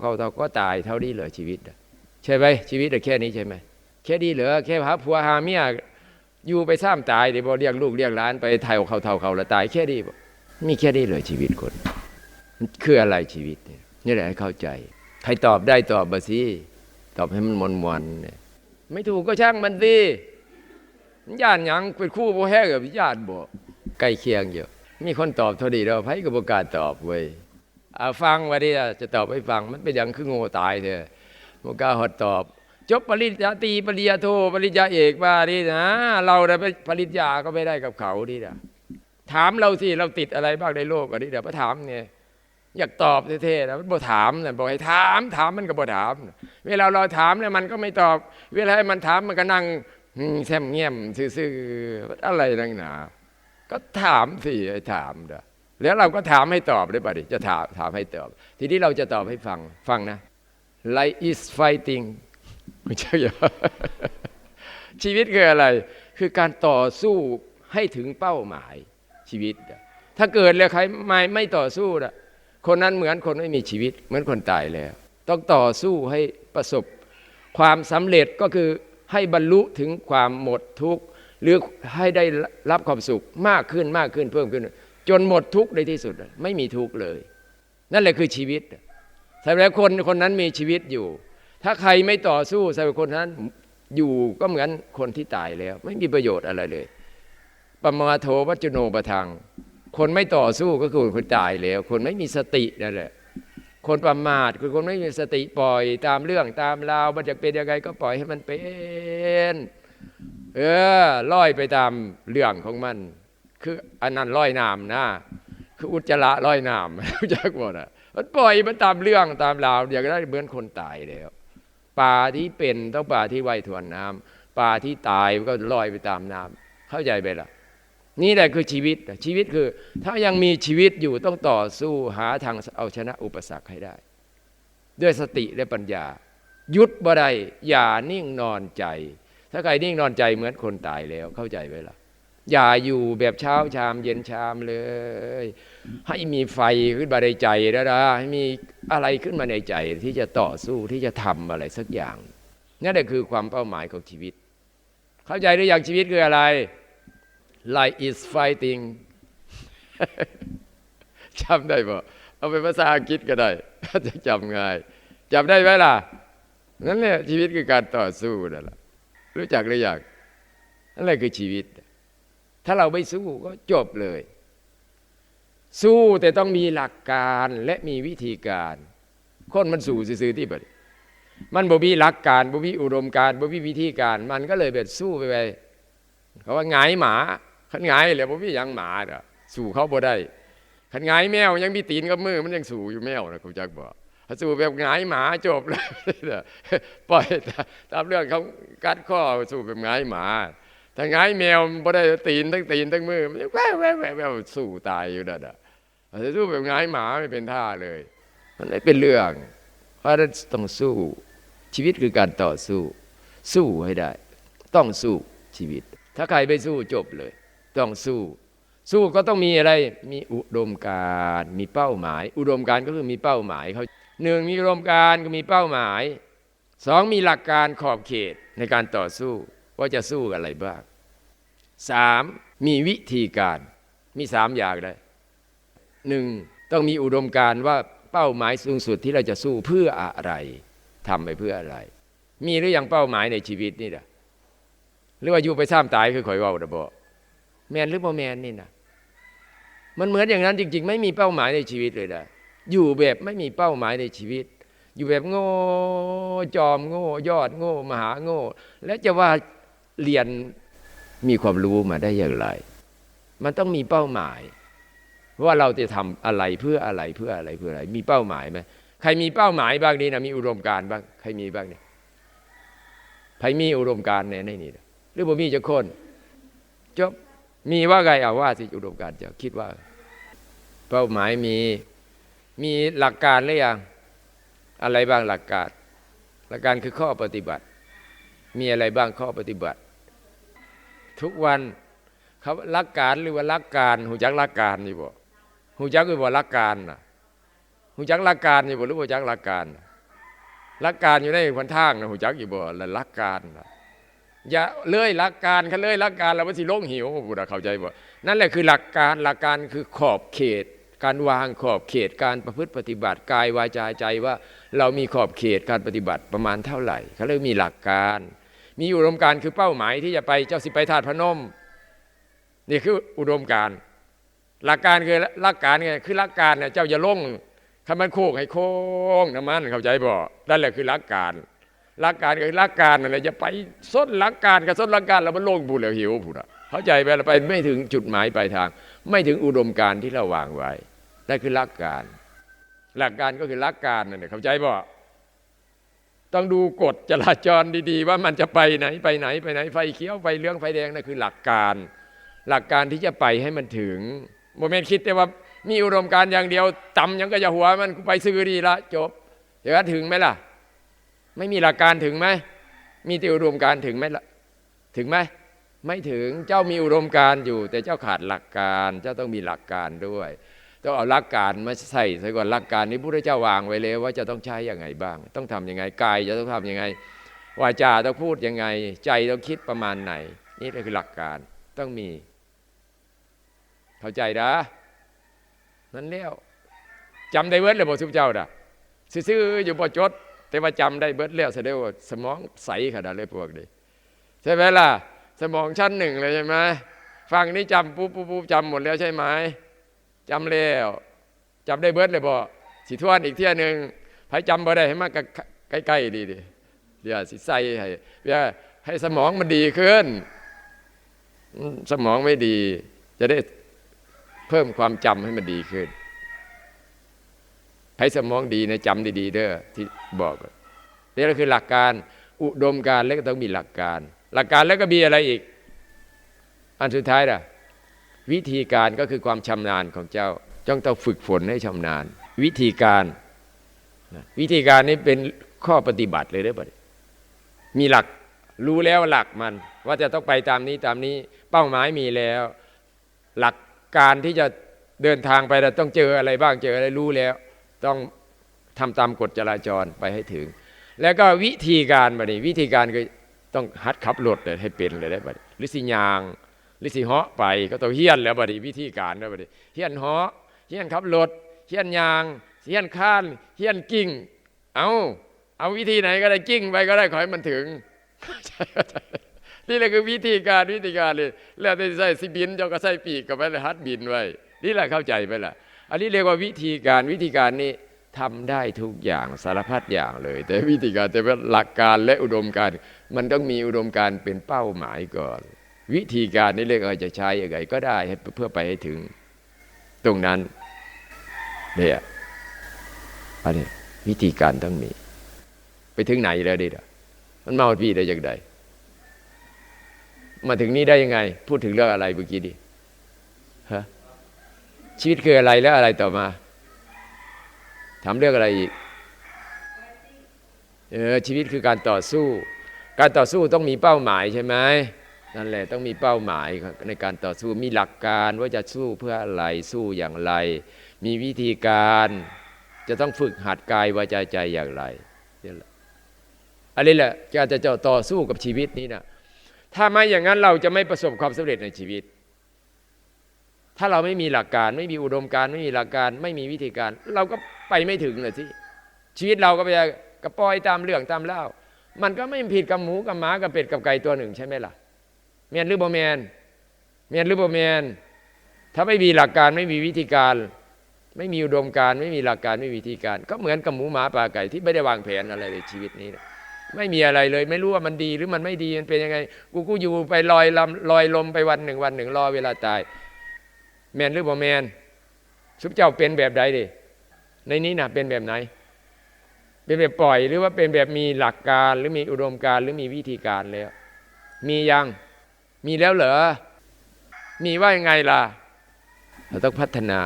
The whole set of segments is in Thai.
เข้าเท่าก็ตายเท่านี้เหรอชีวิตใช่ไหมชีวิตแค่นี้ใช่ไหมแค่นี้เหรอแค่หาผัวหาเมียอยู่ไปซ้ำตายเดี๋ยวเลี้ยงลูกเลี้ยงหลานไปไทยเขาเท่าเขาแล้วตายแค่นี้มีแค่นี้เหรอชีวิตคนมันคืออะไรชีวิตเนี่ยนี่แหละให้เข้าใจ ใครตอบได้ตอบมาสิตอบให้มันมนวันเนี่ยไม่ถูกก็ช่างมันสิญาติหยังเป็นคู่โบแห้กับญาติบ่ใกล้เคียงอยู่มีคนตอบเท่าดีเราไพ่ก็บอการตอบเว้ย ฟังว่าดิจะตอบให้ฟังมันเป็นอย่างคือโง่ตายเถอะโมกล้าหดตอบ จบปริญญาตรีปริญญาโทปริญญาเอกมาดินะเราได้ปริญญาก็ไม่ได้กับเขาดินะถามเราสิเราติดอะไรบ้างในโลกอันนี้เดี๋ยวมาถามเนี่ยอยากตอบเท่ๆนะมันบ่ถามนะบอกให้ถามถามมันก็บ่ถาม เวลาเราถามเนี่ยมันก็ไม่ตอบ เวลาให้มันถามมันก็นั่งแซมเงียมซื่อๆอะไรนักหนา ก็ถามสิให้ถามเด้อ แล้วเราก็ถามให้ตอบได้ป่ะดิจะถามถามให้ตอบ ทีนี้เราจะตอบให้ฟังฟังนะ life is fighting ไม่ใช่เหรอชีวิตคืออะไร คือการต่อสู้ให้ถึงเป้าหมายชีวิต ถ้าเกิดแล้วใครไม่ไม่ต่อสู้อะคนนั้นเหมือนคนไม่มีชีวิต เหมือนคนตายแล้ว ต้องต่อสู้ให้ประสบ ความสำเร็จก็คือให้บรรลุถึงความหมดทุกข์หรือให้ได้รับความสุขมากขึ้นมากขึ้นเพิ่มขึ้น จนหมดทุกข์ในที่สุด ไม่มีทุกข์เลย นั่นแหละคือชีวิตสำหรับคนคนนั้นมีชีวิตอยู่ ถ้าใครไม่ต่อสู้สำหรับคนนั้นอยู่ก็เหมือนคนที่ตายแล้ว ไม่มีประโยชน์อะไรเลยปมาโทวัจโนปะทังคนไม่ต่อสู้ก็คือคนตายแล้ว คนไม่มีสตินั่นแหละคนประมาทคือคนไม่มีสติปล่อยตามเรื่องตามราวมันจะเป็นยังไงก็ปล่อยให้มันเป็น เออลอยไปตามเรื่องของมัน คืออันนั้นลอยน้ำนะคืออุจจาระลอยน้ำจักหมดอะมันปล่อยมันตามเรื่องตามราวอย่างนั้เหมือนคนตายแล้วปลาที่เป็นต้องปลาที่ว่ายทวนน้ำปลาที่ตายมันก็ลอยไปตามน้ำเข้าใจไปละนี่แหละคือชีวิตชีวิตคือ ถ้ายังมีชีวิตอยู่ต้องต่อสู้หาทางเอาชนะอุปสรรคให้ได้ ด้วยสติและปัญญา ยุดบ่ได้อย่านิ่งนอนใจ ถ้าใครนิ่งนอนใจเหมือนคนตายแล้วเข้าใจไว้ละ อย่าอยู่แบบเช้าชามเย็นชามเลย ให้มีไฟขึ้นมาในใจแล้วนะให้มีอะไรขึ้นมาในใจที่จะต่อสู้ที่จะทำอะไรสักอย่างนั่นแหละคือความเป้าหมายของชีวิต เข้าใจหรือยังชีวิตคืออะไร life is fighting จำได้ปะเอาเป็นภาษาอังกฤษก็ได้จะจำง่ายจำได้ไหมล่ะนั่นแหละชีวิตคือการต่อสู้นั่นแหละรู้จักหรือยังนั่นแหละคือชีวิต ถ้าเราไม่สู้ก็จบเลย สู้แต่ต้องมีหลักการและมีวิธีการ คนมันสู้ซื่อๆที่แบัดมันบ่มีหลักการบ่มีอุดมการบ่มีวิธีการ มันก็เลยแบบสู้ไปไปเขาว่าหงหมาขันหงเลยบ่มียังหมาเด้อสู้เขาบ่ได้ขันหงแมวยังมีตีนกับมือมันยังสู้อยู่แมวนะคุณจักบอกถ้าสู้แบบหงหมาจบเลยปล่อยตามเรื่องเขากัดข้อสู้แบบหงหมา ถ้างายแมวบ่ได้ตีนทั้งตีนทั้งมือมันแววแววแววแววสู้ตายอยู่นั่นอะถ้าสู้แบบหงายหมาไม่เป็นท่าเลย มันไม่เป็นเรื่อง เพราะนั้นต้องสู้ชีวิตคือการต่อสู้ สู้ให้ได้ ต้องสู้ชีวิต ถ้าใครไม่สู้จบเลย ต้องสู้ สู้ก็ต้องมีอะไร มีอุดมการมีเป้าหมาย อุดมการก็คือมีเป้าหมายเขาหนึ่งมีอุดมการก็มีเป้าหมายสองมีหลักการขอบเขตในการต่อสู้ว่าจะสู้กับอะไรบ้าง สามมีวิธีการมีสามอย่างเลยหนึ่งต้องมีอุดมการว่าเป้าหมายสูงสุดที่เราจะสู้เพื่ออะไรทำไปเพื่ออะไร มีหรือยังเป้าหมายในชีวิตนี่นะหรือว่าอยู่ไปซ้ำตายคือข่อยว่าระบแมนหรือบ่แมนนี่นะมันเหมือนอย่างนั้นจริง ๆ ไม่มีเป้าหมายในชีวิตเลยนะอยู่แบบไม่มีเป้าหมายในชีวิต อยู่แบบโง่จอมโง่ ยอดโง่ มหาโง่ แล้วจะว่าเรียน มีความรู้มาได้อย่างไร มันต้องมีเป้าหมาย ว่าเราจะทำอะไรเพื่ออะไรเพื่ออะไรเพื่ออะไร มีเป้าหมายไหมใครมีเป้าหมายบ้างนี่นะมีอุดมการบ้างใครมีบ้างเนี่ยใครมีอุดมการในในนี่หรือบ่มีจะคนจบมีว่าไงเอาว่าสิอุดมการจะคิดว่า เป้าหมายมีมีหลักการหรือยังอะไรบ้างหลักการ หลักการคือข้อปฏิบัติ มีอะไรบ้างข้อปฏิบัติ ทุกวันเขาลักการหรือว่าลักการหูจักลักการนี่บ่หูจักคือว่าลักการน่ะหูจักลักการนี่บ่หรู้หูจักลักการลักการอยู่ในคนทางนะหูจักอยู่บ่ละหลักการนะอย่าเลื่อยหลักการคันเลื่อยหลักการแล้วมันสิลงหิวบุตรเข้าใจบ่นั่นแหละคือหลักการหลักการคือขอบเขต การวางขอบเขตการประพฤติปฏิบัติกายวาจาใจว่า เรามีขอบเขตการปฏิบัติประมาณเท่าไหร่เขาเลยมีหลักการ มีอุดมการณ์คือเป้าหมายที่จะไปเจ้าสิไปธาตุพนม นี่คืออุดมการณ์หลักการคือหลักการไงคือหลักการเนี่ยเจ้าอย่าลงคันมันโค้งให้โค้งน้ำมันเข้าใจบ่นั่นแหละคือหลักการหลักการคือหลักการนั่นแหละจะไปส้นหลักการกับส้นหลักการแล้วมันลงบุญแล้วหิวบุญเข้าใจไปแล้วไปไม่ถึงจุดหมายปลายทาง ไม่ถึงอุดมการณ์ที่เราวางไว้นั่นคือหลักการ หลักการก็คือหลักการนั่นแหละเข้าใจบ่ ต้องดูกฎจราจรดีๆ ว่ามันจะไปไหนไปไหนไปไหนไฟเขียวไฟเหลืองไฟแดงนั่นคือหลักการ หลักการที่จะไปให้มันถึงโมเมนต์คิดแต่ว่ามีอุดมการอย่างเดียวต่ำยังก็จะหัวมันไปซื้อดีละจบเดี๋ยวถึงไหมล่ะ ไม่มีหลักการถึงไหมมีแต่อุดมการถึงไหมล่ะถึงไหมไม่ถึงเจ้ามีอุดมการอยู่ แต่เจ้าขาดหลักการ เจ้าต้องมีหลักการด้วย ต้องเอาหลักการมาใส่ใส่ก่อนหลักการนี้พระเจ้าวางไว้แล้วว่าจะต้องใช้อย่างไงบ้าง ต้องทํำยังไงกายจะต้องทํำยังไงวาจาต้องพูดยังไง ใจต้องคิดประมาณไหน นี่คือหลักการต้องมี เข้าใจนะนั่นแล้วจำได้เบิดเลยบอกทุกเจ้าด่ะซื่อๆอยู่บ่จด แต่ว่าจำได้เบิดแล้วแสดงว่าสมองใสขนาดเลยพวกนี้ใช่ไหมล่ะ สมองชั้นหนึ่งเลยใช่ไหมฟังนี้จำปุ๊บปุ๊บปุ๊บจำหมดแล้วใช่ไหม จำแล้วจำได้เบิดเลยบ่สิทวนอีกเที่ยหนึ่งให้จำบ่ได้ให้มากใกล้ๆดีดิเดี๋ยวสิใส่ให้เพื่อให้สมองมันดีขึ้น สมองไม่ดี จะได้เพิ่มความจำให้มันดีขึ้นให้สมองดีนะจำดีๆเด้อที่บอกนี่ก็คือหลักการอุดมการแล้วก็ต้องมีหลักการ หลักการแล้วก็มีอะไรอีก อันสุดท้ายล่ะ วิธีการก็คือความชำนาญของเจ้าจ้องต้องฝึกฝนให้ชำนาญ วิธีการวิธีการนี้เป็นข้อปฏิบัติเลยได้ปะมีหลักรู้แล้วหลักมัน ว่าจะต้องไปตามนี้ตามนี้เป้าหมายมีแล้ว หลักการที่จะเดินทางไปเราต้องเจออะไรบ้างเจออะไรรู้แล้ว ต้องทำตามกฎจราจรไปให้ถึง แล้วก็วิธีการบัดนี้วิธีการคือต้องหัดขับรถเลยให้เป็นเลยได้บัดหรือสิยาง หรือสิเหาะไปก็ต้องเฮี้ยนแล้วบัดนี้วิธีการแล้วบัดนี้เฮี้ยนเหาะเฮี้ยนขับรถเฮี้ยนยางเฮี้ยนข้านเฮี้ยนกิ้งเอาเอาวิธีไหนก็ได้กิ้งไปก็ได้ขอให้มันถึงนี่แหละคือวิธีการวิธีการเลยแล้วแต่ใส่สิบินเจ้าก็ใส่ปีกกับไปเลยฮัดบินไว้นี่แหละเข้าใจไปละอันนี้เรียกว่าวิธีการวิธีการนี้ทำได้ทุกอย่างสารพัดอย่างเลย แต่วิธีการแต่ว่าหลักการและอุดมการ มันต้องมีอุดมการเป็นเป้าหมายก่อน วิธีการนี้เรียกว่าจะใช้ยังไงก็ได้เพื่อไปให้ถึงตรงนั้นเนี่ยอันนี้วิธีการต้องมี ไปถึงไหนแล้วดิมันมาพี่ได้ยังไงมาถึงนี้ได้ยังไง พูดถึงเรื่องอะไรเมื่อกี้ดิฮะชีวิตคืออะไรแล้วอะไรต่อมาถามเรื่องอะไรอีกเออชีวิตคือการต่อสู้ การต่อสู้ต้องมีเป้าหมายใช่ไหม นั่นแหละต้องมีเป้าหมายในการต่อสู้มีหลักการว่าจะสู้เพื่ออะไรสู้อย่างไร มีวิธีการจะต้องฝึกหัดกายวาจาใจอย่างไรนี่แหละอันนี้แหละการจะต่อสู้กับชีวิตนี้นะถ้าไม่อย่างนั้นเราจะไม่ประสบความสำเร็จในชีวิต ถ้าเราไม่มีหลักการ ไม่มีอุดมการไม่มีหลักการ ไม่มีวิธีการ เราก็ไปไม่ถึงเลยที่ชีวิตเราก็ไปกระปอยตามเรื่องตามเล่า มันก็ไม่ผิดกับหมูกับหมากับเป็ดกับไก่ตัวหนึ่งใช่ไหมล่ะ เมียนหรือบ่เมียนเมียนหรือบ่เมียนถ้าไม่มีหลักการไม่มีวิธีการ ไม่มีอุดมการไม่มีหลักการไม่มีวิธีการ ก็เหมือนกับหมูหมาปลาไก่ที่ไม่ได้วางแผนอะไรในชีวิตนี้นะไม่มีอะไรเลย ไม่รู้ว่ามันดีหรือมันไม่ดีมันเป็นยังไง กูกูอยู่ไปลอยลำลอยลมไปวันหนึ่งวันหนึ่งรอเวลาตายแมนหรือบ่แมนสุปเจ้าเป็นแบบใดดิในนี้นะเป็นแบบไหน เป็นแบบปล่อยหรือว่าเป็นแบบมีหลักการหรือมีอุดมการหรือมีวิธีการแล้ว มียัง มีแล้วเหรอ มีว่ายังไงล่ะ เราต้องพัฒนา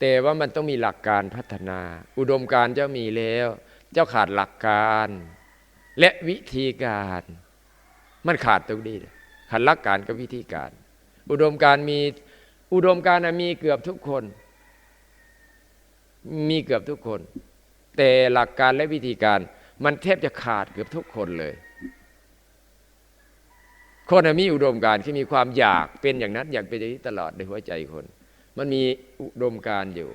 แต่ว่ามันต้องมีหลักการพัฒนา อุดมการเจ้ามีแล้ว เจ้าขาดหลักการ และวิธีการ มันขาดตรงนี้ขาดหลักการกับวิธีการ อุดมการมีอุดมการมีเกือบทุกคน มีเกือบทุกคน แต่หลักการและวิธีการ มันแทบจะขาดเกือบทุกคนเลย คนมีอุดมการณ์ที่มีความอยากเป็นอย่างนั้นอยากเป็นอย่างนี้ตลอดในหัวใจคน มันมีอุดมการณ์อยู่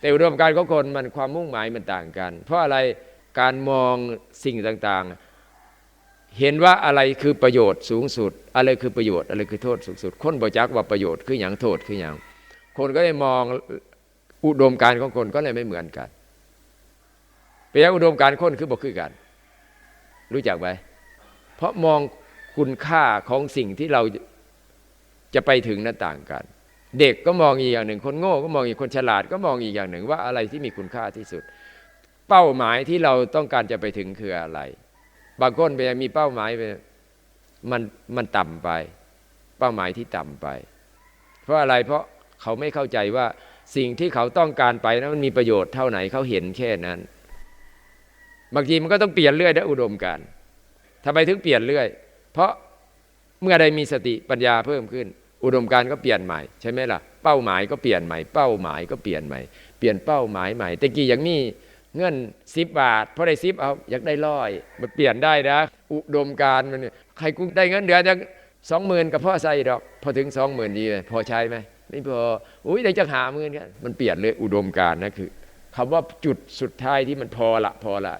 แต่อุดมการณ์ของคนมันความมุ่งหมายมันต่างกัน เพราะอะไรการมองสิ่งต่างๆ เห็นว่าอะไรคือประโยชน์สูงสุด อะไรคือประโยชน์อะไรคือโทษสูงสุด คนบ่จักว่าประโยชน์คืออย่างโทษคืออย่างคนก็เลยมองอุดมการณ์ของคนก็เลยไม่เหมือนกันเปียอุดมการณ์คนคือบ่คือกัน รู้จักไหมเพราะมอง คุณค่าของสิ่งที่เราจะไปถึงนั้นต่างกัน เด็กก็มองอีกอย่างหนึ่ง คนโง่ก็มองอีกคนฉลาดก็มองอีกอย่างหนึ่ง ว่าอะไรที่มีคุณค่าที่สุด เป้าหมายที่เราต้องการจะไปถึงคืออะไร บางคนไปมีเป้าหมายไปมันมันต่ำไป เป้าหมายที่ต่ำไป เพราะอะไรเพราะเขาไม่เข้าใจว่าสิ่งที่เขาต้องการไปนั้นมันมีประโยชน์เท่าไหนเขาเห็นแค่นั้น บางทีมันก็ต้องเปลี่ยนเรื่อยนะอุดมการณ์ทำไมถึงเปลี่ยนเรื่อย เพราะเมื่อใดมีสติปัญญาเพิ่มขึ้น อุดมการก็เปลี่ยนใหม่ใช่ไหมล่ะเป้าหมายก็เปลี่ยนใหม่ เป้าหมายก็เปลี่ยนใหม่เปลี่ยนเป้าหมายใหม่แต่กี้อย่างนี้เงินสิบบาทพอได้สิบเอาอยากได้ร้อยมันเปลี่ยนได้นะ อุดมการมันใครกูได้เงินเดือนจะสองหมื่นกับพ่อใส่ดอก พอถึงสองหมื่นดีไหมพอใช้ไหมไม่พออุ้ยได้จะหาหมื่นกันมันเปลี่ยนเลยอุดมการนะคือคำว่าจุดสุดท้ายที่มันพอละพอละ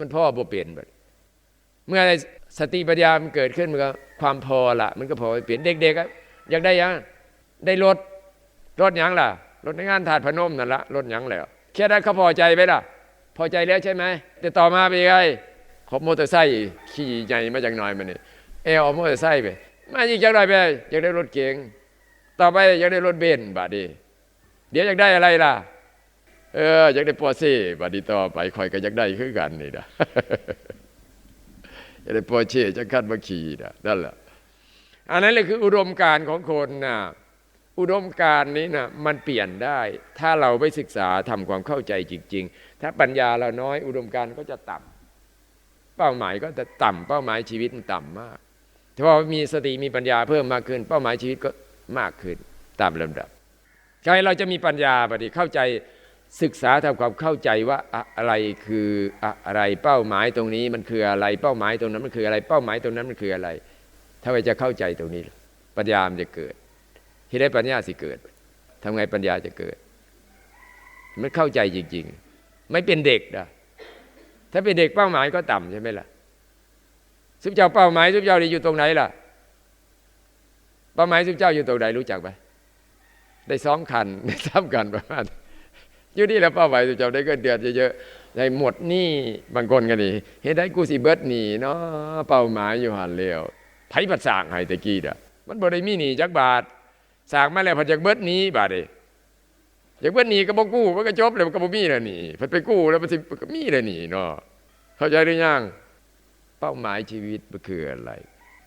มันพ่อบ่เปลี่ยนเมื่อ สติปัญญามันเกิดขึ้นมันก็ความพอละมันก็พอเปลี่ยนเด็กๆอยากได้ยังได้รถรถยังล่ะรถในงานถาดพนมนั่นละรถยังแล้วแค่นั้นเขาพอใจไหมล่ะ พอใจแล้วใช่ไหมแต่ต่อมาไปนไงขอมอเตอร์ไซค์ขี่ใหญ่มาจากหน่อยมันนี่เออมอเตอร์ไซค์ไปมาอีกจากหน่อยไปอยากได้รถเก๋งต่อไปอยากได้รถเบนซ์บาดีเดี๋ยวอยากได้อะไรล่ะ เอออยากได้ปอร์เช่บัดนี้ต่อไปคอยก็อยากได้คือกันนี่นะ อยากได้ปอเช่จะคัดมาขี่นะนั่นแหละอันนั้นเลยคืออุดมการณ์ของคนนะอุดมการณ์นี้นะมันเปลี่ยนได้ ถ้าเราไปศึกษาทำความเข้าใจจริง ๆ ถ้าปัญญาเราน้อยอุดมการณ์ก็จะต่ำเป้าหมายก็จะต่ำเป้าหมายชีวิตมันต่ำมากถ้าพอมีสติมีปัญญาเพิ่มมากขึ้น เป้าหมายชีวิตก็มากขึ้นตามลำดับใครเราจะมีปัญญาปฏิเข้าใจ ศึกษาทำความเข้าใจว่าอะไรคืออะไรเป้าหมายตรงนี้มันคืออะไรเป้าหมายตรงนั้นมันคืออะไรเป้าหมายตรงนั้นมันคืออะไร ถ้าเราจะเข้าใจตรงนี้ปัญญามันจะเกิดที่ได้ปัญญาสิเกิดทำไงปัญญาจะเกิด มันเข้าใจจริง ๆ ไม่เป็นเด็กนะถ้าเป็นเด็กเป้าหมายก็ต่ำใช่ไหมล่ะสุบเจ้าเป้าหมายสุบเจ้าอยู่ตรงไหนล่ะ เป้าหมายสุบเจ้าอยู่ตรงไหนรู้จักไหมได้สองคันได้สามคันประมาณ อยู่นี่แหละเป้าหมายสุบเจ้าได้เงินเดือนเยอะๆได้หมดหนี่บางคนกันนี่เห็นได้กูสิเบิดหนีเนาะเป้าหมายอยู่หันเลียวไผผัดสร้างให้ตะกี้อะมันบ่ได้มีหนีจักบาทสร้างมาแล้วผัดจากเบิดหนี้บาทเด้อยากเบิดหนีก็บ่กู้มันก็จบเลยก็บ่มีแล้วหนี่ผัดไปกู้แล้วมันสิมีแล้วหนี่เนาะเข้าใจหรือยังเป้าหมายชีวิตมันคืออะไร